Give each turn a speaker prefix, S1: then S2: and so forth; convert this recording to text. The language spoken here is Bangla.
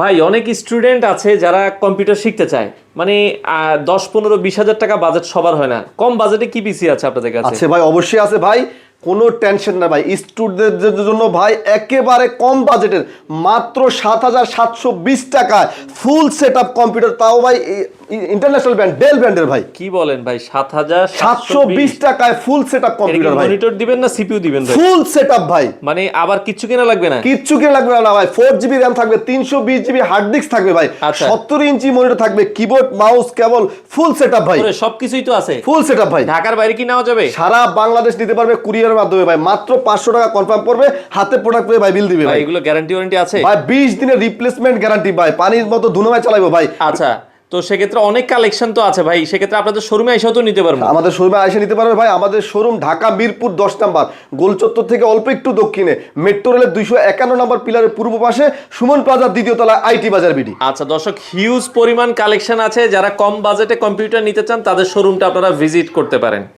S1: ভাই, অনেক স্টুডেন্ট আছে যারা কম্পিউটার শিখতে চায়। মানে দশ, পনেরো, বিশ হাজার টাকা বাজেট সবার হয় না। কম বাজেটে কি পিসি আছে আপনাদের কাছে?
S2: আছে ভাই, অবশ্যই আছে ভাই। কোনো টেনশন না ভাই। স্টুডেন্টদের জন্য ভাই, একেবারে কম বাজেটের মাত্র সাত হাজার সাতশো বিশ টাকায় ফুল সেট আপ কম্পিউটার তাও ভাই ইন্টারন্যাশনাল ব্র্যান্ড ডেল ব্র্যান্ডের ভাই।
S1: কি বলেন ভাই সাত হাজার
S2: সাতশো বিশ টাকায় ফুল সেট আপ কম্পিউটার ভাই।
S1: মনিটর দিবেন না সিপিইউ দিবেন ভাই?
S2: ফুল সেট আপ ভাই।
S1: মানে আবার কিচ্ছু কেনা লাগবে না?
S2: কিচ্ছু কিনে লাগবে না ভাই। ফোর জিবি র্যাম থাকবে তিনশো বিশ জিবি হার্ড ডিস্ক থাকবে ভাই।
S1: আচ্ছা।
S2: সত্তর ইঞ্চি মনিটর থাকবে keyboard mouse cable full set up ভাই
S1: সবকিছুই তো আছে।
S2: ফুল সেট আপ ভাই।
S1: ঢাকার বাইরে কি নেওয়া যাবে?
S2: সারা বাংলাদেশ নিতে পারবে কুরিয়ারের মাধ্যমে ভাই। মাত্র পাঁচশো টাকা কনফার্ম করবে হাতে প্রোডাক্ট পেয়ে ভাই বিল দিবে ভাই
S1: এগুলো গ্যারান্টি ওয়ারেন্টি আছে?
S2: ভাই বিশ দিনের রিপ্লেসমেন্ট গ্যারান্টি ভাই। পানির মতো ধুনোমায় চালাবো ভাই।
S1: আচ্ছা। তো সেক্ষেত্রে অনেক কালেকশন তো আছে ভাই সেক্ষেত্রে আপনাদের শোরুমে এসেও তো নিতে পারব।
S2: আমাদের শোরুমে এসে নিতে পারবে ভাই আমাদের শোরুম ঢাকা মিরপুর দশ নাম্বার গোলচত্বর থেকে অল্প একটু দক্ষিণে মেট্রো রেলের দুইশো একান্ন নম্বর পিলারের পূর্ব পাশে সুমন প্লাজার দ্বিতীয় তলায় আইটি বাজার বিডি।
S1: আচ্ছা দর্শক হিউজ পরিমাণ কালেকশন আছে যারা কম বাজেটে কম্পিউটার নিতে চান তাদের শোরুমটা আপনারা ভিজিট করতে পারেন।